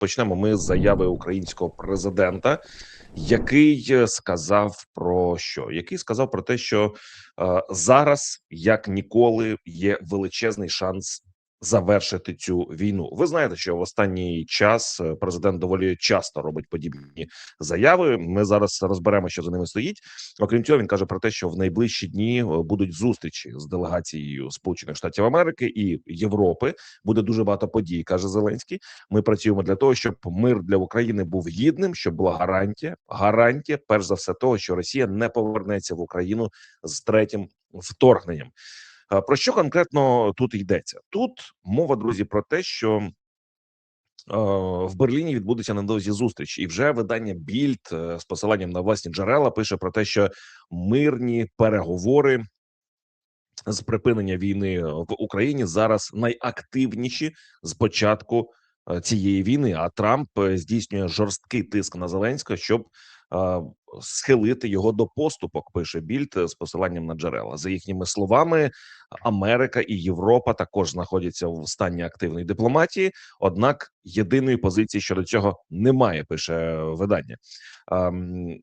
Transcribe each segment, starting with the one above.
почнемо ми з заяви українського президента, який е, сказав про що? Який сказав про те, що е, зараз як ніколи є величезний шанс завершити цю війну. Ви знаєте, що в останній час е, президент доволі часто робить подібні заяви. Ми зараз розберемо, що за ними стоїть. Окрім цього, він каже про те, що в найближчі дні е, будуть зустрічі з делегацією Сполучених Штатів Америки і Європи. Буде дуже багато подій, каже Зеленський. Ми працюємо для того, щоб мир для України був гідним, щоб була гарантія, гарантія, перш за все, того, що Росія не повернеться в Україну з третім вторгненням. Про що конкретно тут йдеться? Тут мова, друзі, про те, що в Берліні відбудеться недовзі зустріч, і вже видання Більд е, з посиланням на власні джерела пише про те, що мирні переговори з припинення війни в Україні зараз найактивніші з початку е, цієї війни. А Трамп е, здійснює жорсткий тиск на Зеленського, щоб схилити його до поступок. Пише Більд з посиланням на джерела. За їхніми словами, Америка і Європа також знаходяться в стані активної дипломатії. Однак єдиної позиції щодо цього немає. Пише видання. Ем,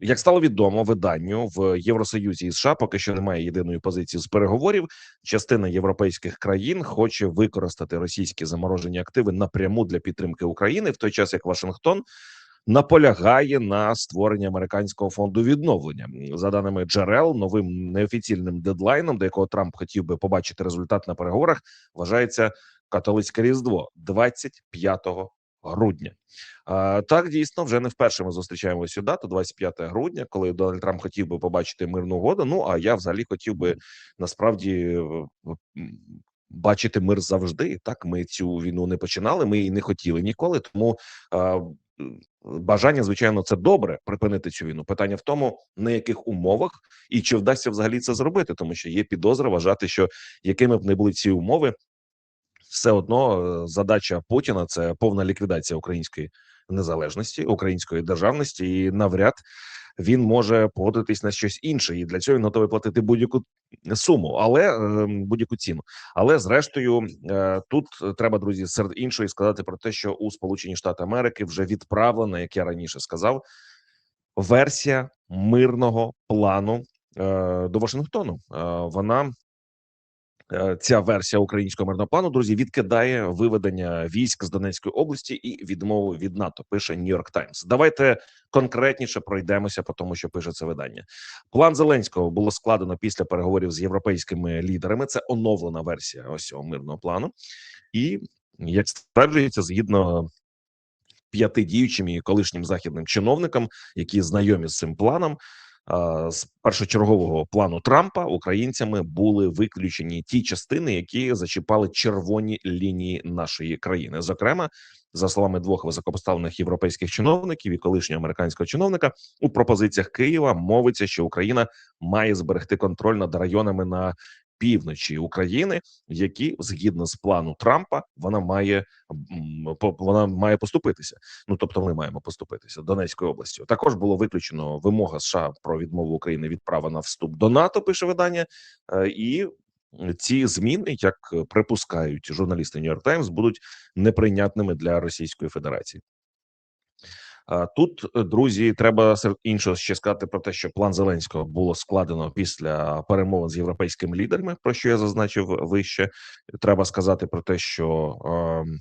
як стало відомо виданню в Євросоюзі і США поки що немає єдиної позиції з переговорів. Частина європейських країн хоче використати російські заморожені активи напряму для підтримки України, в той час як Вашингтон наполягає на створенні американського фонду відновлення за даними джерел. Новим неофіційним дедлайном, до якого Трамп хотів би побачити результат на переговорах, вважається католицьке різдво 25 грудня. Так дійсно вже не вперше ми зустрічаємо цю дату, 25 грудня, коли Дональд Трамп хотів би побачити мирну угоду. Ну а я взагалі хотів би насправді е, бачити мир завжди. Так ми цю війну не починали. Ми її не хотіли ніколи. Тому м, бажання, звичайно, це добре припинити цю війну. Питання в тому, на яких умовах і чи вдасться взагалі це зробити, тому що є підозра вважати, що якими б не були ці умови, все одно е, задача Путіна це повна ліквідація української незалежності, української державності, і навряд він може погодитись на щось інше, і для цього він готовий платити будь-яку суму, але е, будь-яку ціну. Але зрештою, е, тут треба друзі серед іншої сказати про те, що у Сполучені Штати Америки вже відправлена, як я раніше сказав, версія мирного плану е, до Вашингтону. Е, вона ця версія українського мирного плану, друзі, відкидає виведення військ з Донецької області і відмову від НАТО. Пише Нью-Йорк Таймс. Давайте конкретніше пройдемося по тому, що пише це видання. План Зеленського було складено після переговорів з європейськими лідерами. Це оновлена версія ось цього мирного плану, і як стверджується, згідно п'яти діючим і колишнім західним чиновникам, які знайомі з цим планом з першочергового плану Трампа українцями були виключені ті частини, які зачіпали червоні лінії нашої країни. Зокрема, за словами двох високопоставлених європейських чиновників і колишнього американського чиновника, у пропозиціях Києва мовиться, що Україна має зберегти контроль над районами на півночі України, які згідно з плану Трампа вона має вона має поступитися. Ну тобто, ми маємо поступитися Донецькою областю. Також було виключено вимога США про відмову України від права на вступ до НАТО. Пише видання е, і. Ці зміни, як припускають журналісти Нью-Йорк Таймс, будуть неприйнятними для Російської Федерації. Тут, е, друзі, треба серед іншого ще сказати про те, що план Зеленського було складено після перемовин з європейськими лідерами, про що я зазначив вище. Треба сказати про те, що ем,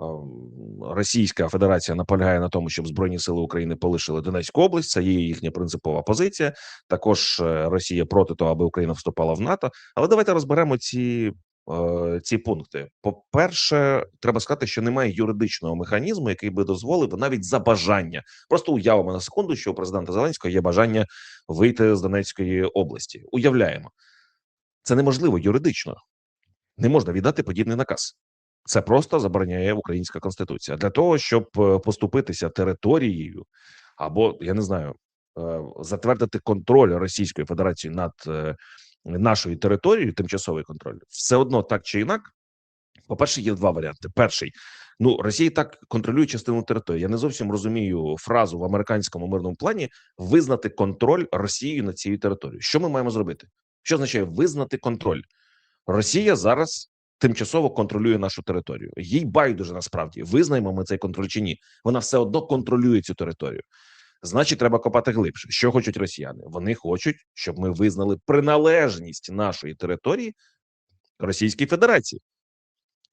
ем, Російська Федерація наполягає на тому, щоб збройні сили України полишили Донецьку область. Це є їхня принципова позиція. Також е, Росія проти того, аби Україна вступала в НАТО. Але давайте розберемо ці ці пункти. По перше, треба сказати, що немає юридичного механізму, який би дозволив навіть за бажання. Просто уявимо на секунду, що у президента Зеленського є бажання вийти з Донецької області. Уявляємо, це неможливо юридично, не можна віддати подібний наказ. Це просто забороняє українська конституція для того, щоб е, поступитися територією, або я не знаю, е, затвердити контроль Російської Федерації над нашою територією, тимчасовий контроль, все одно так чи інак. По перше, є два варіанти. Перший ну Росія так контролює частину території. Я не зовсім розумію фразу в американському мирному плані визнати контроль Росією над цією територією. Що ми маємо зробити? Що означає визнати контроль? Росія зараз тимчасово контролює нашу територію. Їй байдуже насправді визнаємо ми цей контроль чи ні. Вона все одно контролює цю територію. Значить, треба копати глибше. Що хочуть росіяни? Вони хочуть, щоб ми визнали приналежність нашої території Російській Федерації.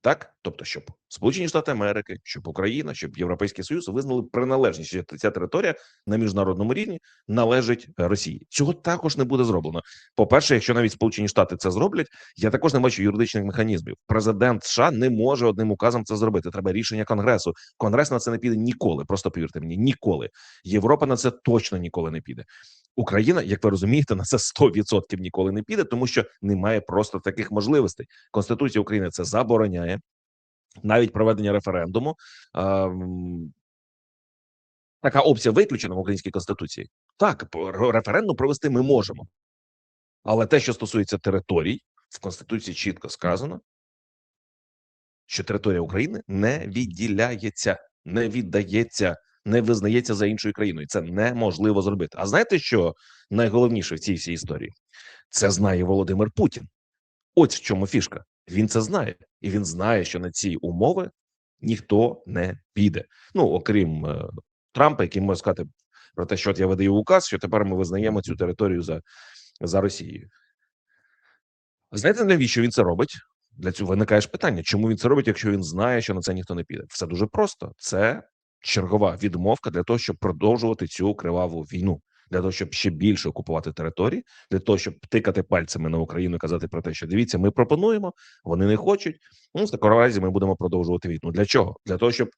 Так, тобто, щоб Сполучені Штати Америки, щоб Україна, щоб Європейський Союз визнали приналежність, що ця територія на міжнародному рівні належить е, Росії. Цього також не буде зроблено. По перше, якщо навіть Сполучені Штати це зроблять, я також не бачу юридичних механізмів. Президент США не може одним указом це зробити. Треба рішення Конгресу. Конгрес на це не піде ніколи. Просто повірте мені, ніколи. Європа на це точно ніколи не піде. Україна, як ви розумієте, на це 100% ніколи не піде, тому що немає просто таких можливостей. Конституція України це забороняє навіть проведення референдуму. Така опція виключена в українській конституції. Так, референдум провести ми можемо, але те, що стосується територій, в конституції чітко сказано, що територія України не відділяється, не віддається, не визнається за іншою країною. Це неможливо зробити. А знаєте, що найголовніше в цій всій історії? Це знає Володимир Путін. Ось в чому фішка. Він це знає, і він знає, що на ці умови ніхто не піде. Ну окрім е, Трампа, який може сказати про те, що от я видаю указ, що тепер ми визнаємо цю територію за, за Росією. Знаєте, навіщо він це робить? Для цього виникає ж питання, чому він це робить, якщо він знає, що на це ніхто не піде? Все дуже просто. Це чергова відмовка для того, щоб продовжувати цю криваву війну, для того, щоб ще більше окупувати території, для того, щоб тикати пальцями на Україну і казати про те, що дивіться, ми пропонуємо, вони не хочуть. Ну, в такому разі ми будемо продовжувати війну. Для чого? Для того, щоб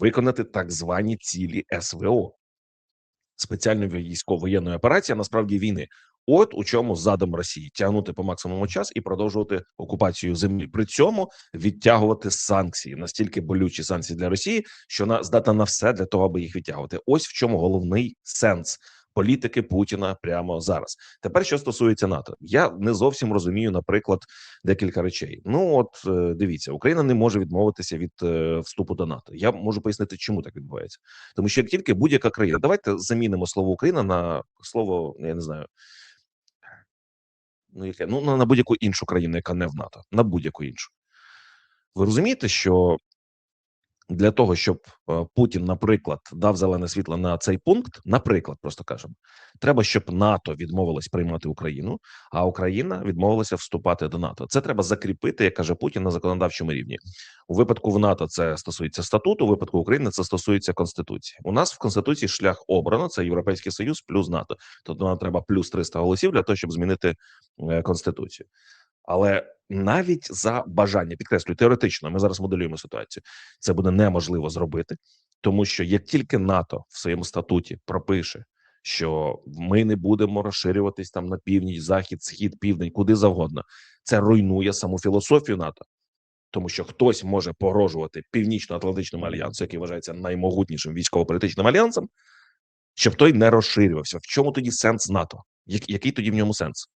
виконати так звані цілі СВО спеціальної військово-воєнної операції, а насправді війни. От у чому задум Росії тягнути по максимуму час і продовжувати окупацію землі. При цьому відтягувати санкції настільки болючі санкції для Росії, що вона здатна на все для того, аби їх відтягувати. Ось в чому головний сенс політики Путіна прямо зараз. Тепер що стосується НАТО, я не зовсім розумію, наприклад, декілька речей. Ну от е, дивіться, Україна не може відмовитися від е, вступу до НАТО. Я можу пояснити, чому так відбувається, тому що як тільки будь-яка країна, давайте замінимо слово Україна на слово, я не знаю. Ну, яке ну на, будь-яку іншу країну, яка не в НАТО, на будь-яку іншу. Ви розумієте, що для того, щоб е, Путін, наприклад, дав зелене світло на цей пункт, наприклад, просто кажемо, треба, щоб НАТО відмовилось приймати Україну, а Україна відмовилася вступати до НАТО. Це треба закріпити, як каже Путін, на законодавчому рівні. У випадку в НАТО це стосується статуту, у випадку України це стосується конституції. У нас в конституції шлях обрано це Європейський Союз плюс НАТО. Тобто нам треба плюс 300 голосів для того, щоб змінити е, конституцію. Але навіть за бажання підкреслюю теоретично, ми зараз моделюємо ситуацію. Це буде неможливо зробити, тому що як тільки НАТО в своєму статуті пропише, що ми не будемо розширюватись там на північ, захід, схід, південь, куди завгодно, це руйнує саму філософію НАТО. Тому що хтось може погрожувати північно-атлантичному альянсу, який вважається наймогутнішим військово-політичним альянсом, щоб той не розширювався. В чому тоді сенс НАТО? Який тоді в ньому сенс?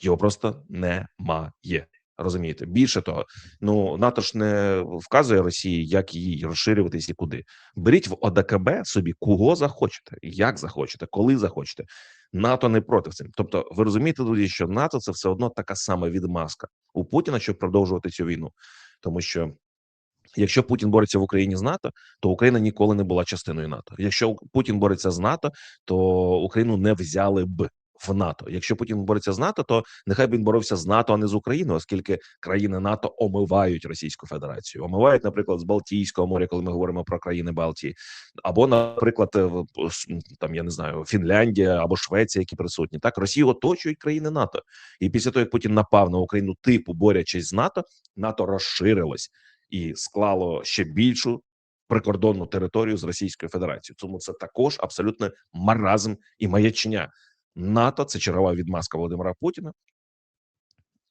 Його просто немає. Розумієте, більше того, ну НАТО ж не вказує Росії, як її розширюватись і куди. Беріть в ОДКБ собі кого захочете, як захочете, коли захочете. НАТО не проти цим. Тобто, ви розумієте, друзі, що НАТО це все одно така сама відмазка у Путіна, щоб продовжувати цю війну, тому що. Якщо Путін бореться в Україні з НАТО, то Україна ніколи не була частиною НАТО. Якщо Путін бореться з НАТО, то Україну не взяли б в НАТО. Якщо Путін бореться з НАТО, то нехай він боровся з НАТО, а не з Україною, оскільки країни НАТО омивають Російську Федерацію, омивають, наприклад, з Балтійського моря, коли ми говоримо про країни Балтії, або, наприклад, е, там я не знаю, Фінляндія або Швеція, які присутні. Так Росію оточують країни НАТО, і після того як Путін напав на Україну, типу борячись з НАТО, НАТО розширилось і склало ще більшу. Прикордонну територію з Російською Федерацією, тому це також абсолютно маразм і маячня. НАТО це чергова відмазка Володимира Путіна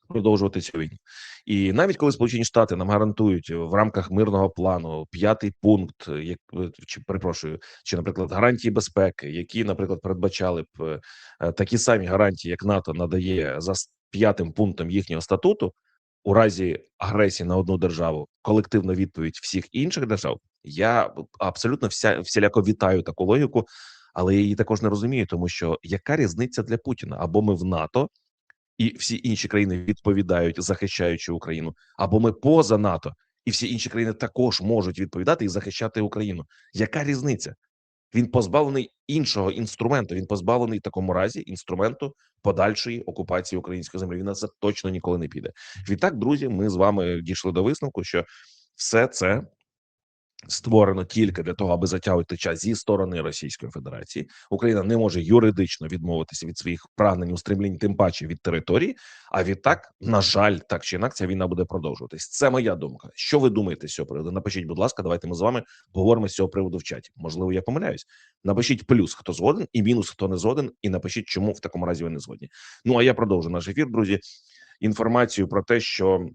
продовжувати цю війну. І навіть коли Сполучені Штати нам гарантують в рамках мирного плану п'ятий пункт, як е, чи перепрошую, чи, наприклад, гарантії безпеки, які, наприклад, передбачали б е, такі самі гарантії, як НАТО надає за п'ятим пунктом їхнього статуту, у разі агресії на одну державу, колективна відповідь всіх інших держав. Я абсолютно вся всіляко вітаю таку логіку, але я її також не розумію, тому що яка різниця для Путіна? Або ми в НАТО, і всі інші країни відповідають, захищаючи Україну, або ми поза НАТО, і всі інші країни також можуть відповідати і захищати Україну. Яка різниця? Він позбавлений іншого інструменту. Він позбавлений в такому разі інструменту подальшої окупації української землі. Він на це точно ніколи не піде. Відтак, друзі, ми з вами дійшли до висновку, що все це створено тільки для того, аби затягувати час зі сторони Російської Федерації. Україна не може юридично відмовитися від своїх прагнень устремлінь, тим паче від території. А відтак, на жаль, так чи інакше, ця війна буде продовжуватись. Це моя думка. Що ви думаєте з цього приводу? Напишіть, будь ласка, давайте ми з вами поговоримо з цього приводу в чаті. Можливо, я помиляюсь. Напишіть плюс, хто згоден, і мінус, хто не згоден, і напишіть, чому в такому разі ви не згодні. Ну а я продовжу наш ефір, друзі. Інформацію про те, що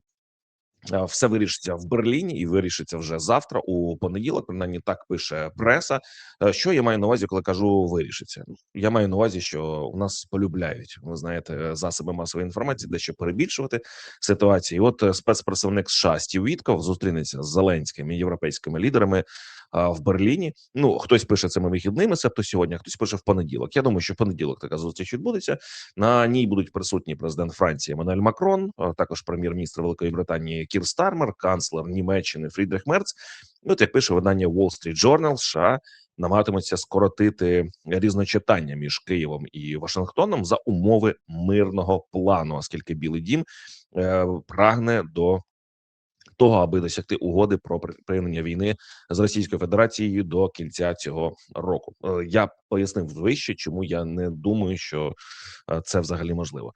все вирішиться в Берліні і вирішиться вже завтра у понеділок. Принаймні так пише преса. Е, Що я маю на увазі, коли кажу вирішиться? Я маю на увазі, що у нас полюбляють. Ви знаєте, засоби масової інформації, дещо перебільшувати ситуацію. І От е, спецпредставник США Стів Вітков зустрінеться з Зеленським і європейськими лідерами в Берліні. Ну хтось пише цими вихідними, себто сьогодні, хтось пише в понеділок. Я думаю, що в понеділок така зустріч відбудеться. На ній будуть присутні президент Франції Еммануель Макрон, також прем'єр-міністр Великої Британії Кір Стармер, канцлер Німеччини Фрідрих Мерц. Ну, як пише видання Wall Street Journal, США намагатимуться скоротити різночитання між Києвом і Вашингтоном за умови мирного плану, оскільки Білий Дім е, прагне до того, аби досягти угоди про припинення війни з Російською Федерацією до кінця цього року. Е, Я пояснив вище, чому я не думаю, що е, це взагалі можливо.